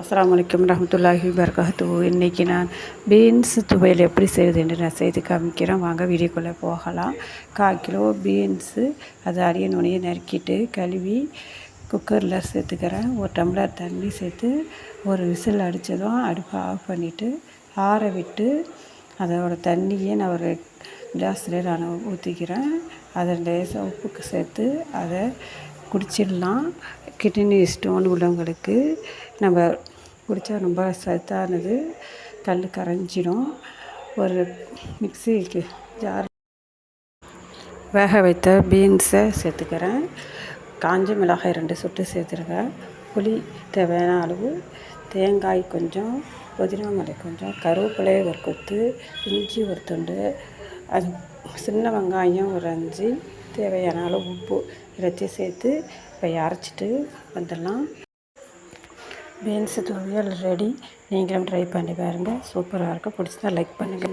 அஸ்ஸலாமு அலைக்கும் ரஹமத்துல்லாஹி வபரகாத்து இன்றைக்கி நான் பீன்ஸ் துவையல் எப்படி செய்வது என்று நான் செய்து காமிக்கிறேன். வாங்க வீடியோக்குள்ளே போகலாம். கால் கிலோ பீன்ஸு அதை அரிய நுனியை நறுக்கிட்டு கழுவி குக்கரில் சேர்த்துக்கிறேன். ஒரு டம்ளர் தண்ணி சேர்த்து ஒரு விசில் அடித்ததும் அடுப்பை ஆஃப் பண்ணிவிட்டு ஆற விட்டு அதோட தண்ணியை நான் ஒரு கிளாஸில் நான் ஊற்றிக்கிறேன் அதை லேசாக உப்புக்கு சேர்த்து அதை குடிச்சிடலாம். கிட்னி ஸ்டோன் உள்ளவங்களுக்கு நம்ம குடித்தா ரொம்ப சத்தானது. கல் கரைஞ்சிடும் ஒரு மிக்சிக்கு ஜார் வேக வைத்த பீன்ஸை சேர்த்துக்கிறேன். காஞ்ச மிளகாய் ரெண்டு சுட்டு சேர்த்துருக்கேன். புளி தேவையான அளவு. தேங்காய் கொஞ்சம் புதினா மலை கொஞ்சம் கருவேப்பிலை ஒரு கொத்து இஞ்சி ஒரு துண்டு அது சின்ன வெங்காயம் ஒரு அஞ்சு தேவையான அளவு உப்பு எல்லாத்தையும் சேர்த்து இப்போ அரைச்சிட்டு வந்துடலாம். பீன்ஸு துவையல் ரெடி நீங்களும் ட்ரை பண்ணி பாருங்கள் சூப்பராக இருக்கும். பிடிச்சதா லைக் பண்ணுங்கள்